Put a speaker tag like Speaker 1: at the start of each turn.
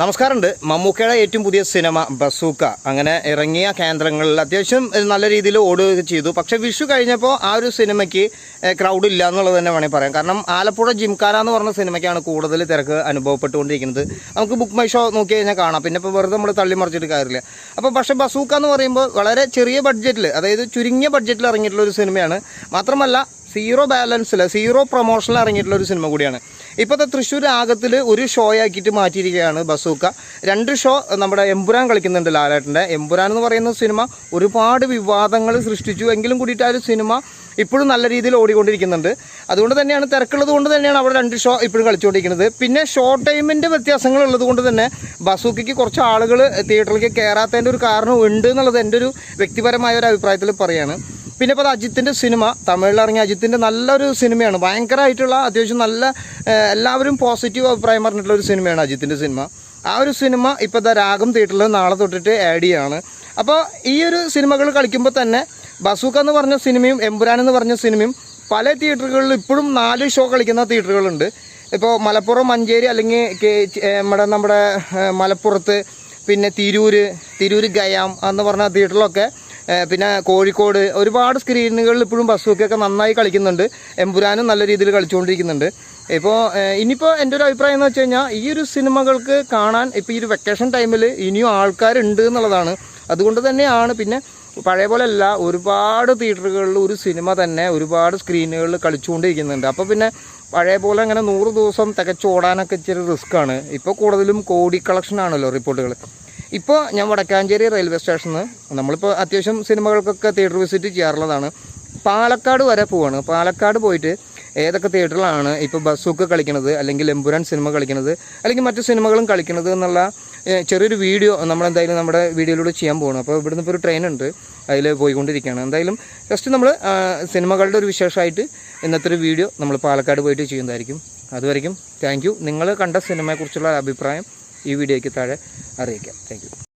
Speaker 1: നമസ്കാരമുണ്ട്. മമ്മൂക്കയുടെ ഏറ്റവും പുതിയ സിനിമ ബസൂക്ക. അങ്ങനെ ഇറങ്ങിയ കേന്ദ്രങ്ങളിൽ അത്യാവശ്യം നല്ല രീതിയിൽ ഓടുകയൊക്കെ ചെയ്തു. പക്ഷെ വിഷു കഴിഞ്ഞപ്പോൾ ആ ഒരു സിനിമയ്ക്ക് ക്രൗഡ് ഇല്ല എന്നുള്ളത് തന്നെ വേണമെങ്കിൽ പറയാം. കാരണം ആലപ്പുഴ ജിംഖാന എന്ന് പറഞ്ഞ സിനിമയ്ക്കാണ് കൂടുതൽ തിരക്ക് അനുഭവപ്പെട്ടുകൊണ്ടിരിക്കുന്നത്. നമുക്ക് ബുക്ക് മൈ ഷോ നോക്കി കഴിഞ്ഞാൽ കാണാം. പിന്നെ ഇപ്പോൾ വെറുതെ നമ്മൾ തള്ളി മറിച്ചിട്ട് കാര്യമില്ല. അപ്പോൾ പക്ഷേ ബസൂക്ക എന്ന് പറയുമ്പോൾ വളരെ ചെറിയ ബഡ്ജറ്റിൽ അതായത് ചുരുങ്ങിയ ബഡ്ജറ്റിൽ ഇറങ്ങിയിട്ടുള്ള ഒരു സിനിമയാണ്. മാത്രമല്ല സീറോ ബാലൻസിൽ സീറോ പ്രൊമോഷനിൽ ഇറങ്ങിയിട്ടുള്ള ഒരു സിനിമ കൂടിയാണ്. ഇപ്പോഴത്തെ തൃശ്ശൂർ രാഗത്തിൽ ഒരു ഷോ ആക്കിയിട്ട് മാറ്റിയിരിക്കുകയാണ് ബസൂക്ക. രണ്ട് ഷോ നമ്മുടെ എമ്പുരാൻ കളിക്കുന്നുണ്ട് ലാലേട്ടന്റെ. എമ്പുരാൻ എന്ന് പറയുന്ന സിനിമ ഒരുപാട് വിവാദങ്ങൾ സൃഷ്ടിച്ചു എങ്കിലും കൂടിയിട്ട് ആ ഒരു സിനിമ ഇപ്പോഴും നല്ല രീതിയിൽ ഓടിക്കൊണ്ടിരിക്കുന്നുണ്ട്. അതുകൊണ്ട് തന്നെയാണ് തിരക്കുള്ളത് കൊണ്ട് തന്നെയാണ് അവിടെ രണ്ട് ഷോ ഇപ്പോഴും കളിച്ചുകൊണ്ടിരിക്കുന്നത്. പിന്നെ ഷോ ടൈമിന്റെ വ്യത്യാസങ്ങൾ ഉള്ളത് കൊണ്ട് തന്നെ ബസൂക്കയ്ക്ക് കുറച്ച് ആളുകൾ തിയേറ്ററിലേക്ക് കയറാത്തതിന്റെ ഒരു കാരണം ഉണ്ട് എന്നുള്ളത് എന്റെ ഒരു വ്യക്തിപരമായ ഒരു അഭിപ്രായത്തിൽ പറയാണ്. പിന്നെ ഇപ്പോൾ അജിത്തിന്റെ സിനിമ തമിഴിൽ ഇറങ്ങിയ അജിത്തിന്റെ നല്ലൊരു സിനിമയാണ്. ഭയങ്കരമായിട്ടുള്ള അത്യാവശ്യം നല്ല എല്ലാവരും പോസിറ്റീവ് അഭിപ്രായം പറഞ്ഞിട്ടുള്ള ഒരു സിനിമയാണ് അജിത്തിന്റെ സിനിമ. ആ ഒരു സിനിമ ഇപ്പോൾ ദ രാഗം തിയേറ്ററിൽ നാളെ തൊട്ടിട്ട് ആഡ് ചെയ്യാണ്. അപ്പോൾ ഈ ഒരു സിനിമകൾ കളിക്കുമ്പോൾ തന്നെ ബസൂക്ക എന്ന് പറഞ്ഞ സിനിമയും എമ്പുരാൻ എന്ന് പറഞ്ഞ സിനിമയും പല തിയേറ്ററുകളിൽ ഇപ്പോഴും നാല് ഷോ കളിക്കുന്ന തിയേറ്ററുകളുണ്ട്. ഇപ്പോൾ മലപ്പുറം മഞ്ചേരി അല്ലെങ്കിൽ നമ്മുടെ നമ്മുടെ മലപ്പുറത്ത് പിന്നെ തിരൂർ തിരൂർ ഗയാം എന്ന് പറഞ്ഞ തിയേറ്ററിലൊക്കെ പിന്നെ കോഴിക്കോട് ഒരുപാട് സ്ക്രീനുകളിൽ ഇപ്പോഴും ബസ്സൊക്കെ നന്നായി കളിക്കുന്നുണ്ട്. എമ്പുരാനും നല്ല രീതിയിൽ കളിച്ചുകൊണ്ടിരിക്കുന്നുണ്ട്. ഇപ്പോൾ ഇനിയിപ്പോൾ എന്റെ ഒരു അഭിപ്രായം എന്ന് വെച്ച് കഴിഞ്ഞാൽ ഈ ഒരു സിനിമകൾക്ക് കാണാൻ ഇപ്പോൾ ഈ ഒരു വെക്കേഷൻ ടൈമിൽ ഇനിയും ആൾക്കാരുണ്ട് എന്നുള്ളതാണ്. അതുകൊണ്ട് തന്നെയാണ് പിന്നെ പഴയ പോലെ അല്ല ഒരുപാട് തിയേറ്ററുകളിൽ ഒരു സിനിമ തന്നെ ഒരുപാട് സ്ക്രീനുകളിൽ കളിച്ചുകൊണ്ടിരിക്കുന്നുണ്ട്. അപ്പോൾ പിന്നെ പഴയ പോലെ അങ്ങനെ നൂറ് ദിവസം തികച്ചോടാനൊക്കെ ഇച്ചിരി റിസ്ക്കാണ് ഇപ്പോൾ കൂടുതലും കോടി കളക്ഷനാണല്ലോ റിപ്പോർട്ടുകൾ ഇപ്പോൾ ഞാൻ വടക്കാഞ്ചേരി റെയിൽവേ സ്റ്റേഷനിൽ നമ്മളിപ്പോൾ അത്യാവശ്യം സിനിമകൾക്കൊക്കെ തിയേറ്റർ വിസിറ്റ് ചെയ്യാറുള്ളതാണ്. പാലക്കാട് വരെ പോവാണ്. പാലക്കാട് പോയിട്ട് ഏതൊക്കെ തിയേറ്ററിലാണ് ഇപ്പോൾ ബസ്സൊക്കെ കളിക്കുന്നത് അല്ലെങ്കിൽ എമ്പുരാൻ സിനിമ കളിക്കുന്നത് അല്ലെങ്കിൽ മറ്റു സിനിമകളും കളിക്കുന്നത് എന്നുള്ള ചെറിയൊരു വീഡിയോ നമ്മളെന്തായാലും നമ്മുടെ വീഡിയോയിലൂടെ ചെയ്യാൻ പോകണം അപ്പോൾ ഇവിടുന്ന് ഇപ്പോൾ ഒരു ട്രെയിൻ ഉണ്ട്. അതിൽ പോയിക്കൊണ്ടിരിക്കുകയാണ്. എന്തായാലും ജസ്റ്റ് നമ്മൾ സിനിമകളുടെ ഒരു വിശേഷമായിട്ട് ഇന്നത്തെ ഒരു വീഡിയോ നമ്മൾ പാലക്കാട് പോയിട്ട് ചെയ്യുന്നതായിരിക്കും. അതുവരെയും താങ്ക് നിങ്ങൾ കണ്ട സിനിമയെക്കുറിച്ചുള്ള അഭിപ്രായം ഈ വീഡിയോയ്ക്ക് താഴെ അറിയിക്കാം. താങ്ക്